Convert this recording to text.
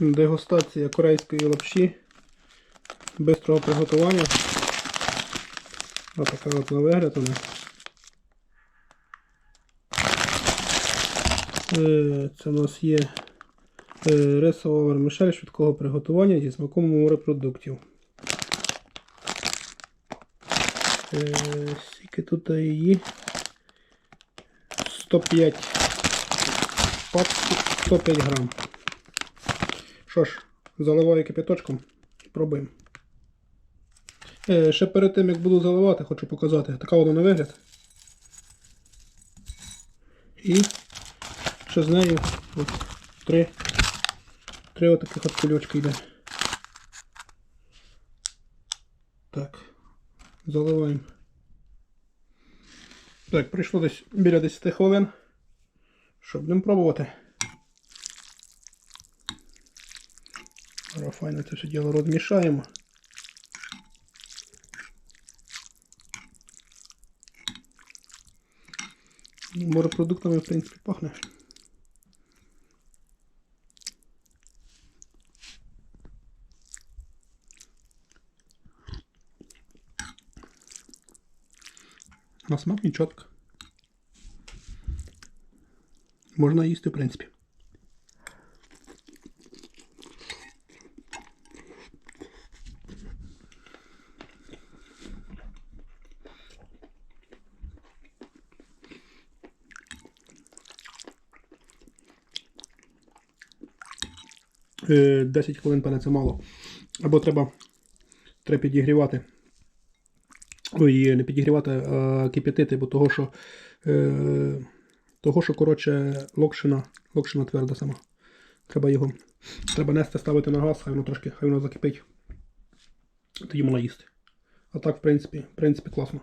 Дегустація корейської лапші. Бистрого приготування. Ось така от на вигляд вона. Е, Це у нас є е, рисова вермишель швидкого приготування зі смаком морепродуктів. Е, Скільки тут її? 105 пачки, 105 грам. Що ж, заливаю кипяточком і пробуємо. Е, ще перед тим, як буду заливати, хочу показати. Така вона на вигляд. І ще з нею от, три, три отаких от кульочки йде. Так, заливаємо. Так, прийшло десь біля 10 хвилин. Що будемо пробувати. Зараз файно це все діло розмішаємо. Морепродуктами, в принципі, пахне. На смак нічого так. Можна їсти, в принципі. 10 хвилин, пане, це мало. Або треба, треба підігрівати. Ой, не підігрівати, а кип'ятити, бо того, що, е, того, що коротше, локшина, локшина тверда сама. Треба його. Треба нести, ставити на газ, хай воно трошки, хай воно закипить. Тоді можна їсти. А так, в принципі, в принципі, класно.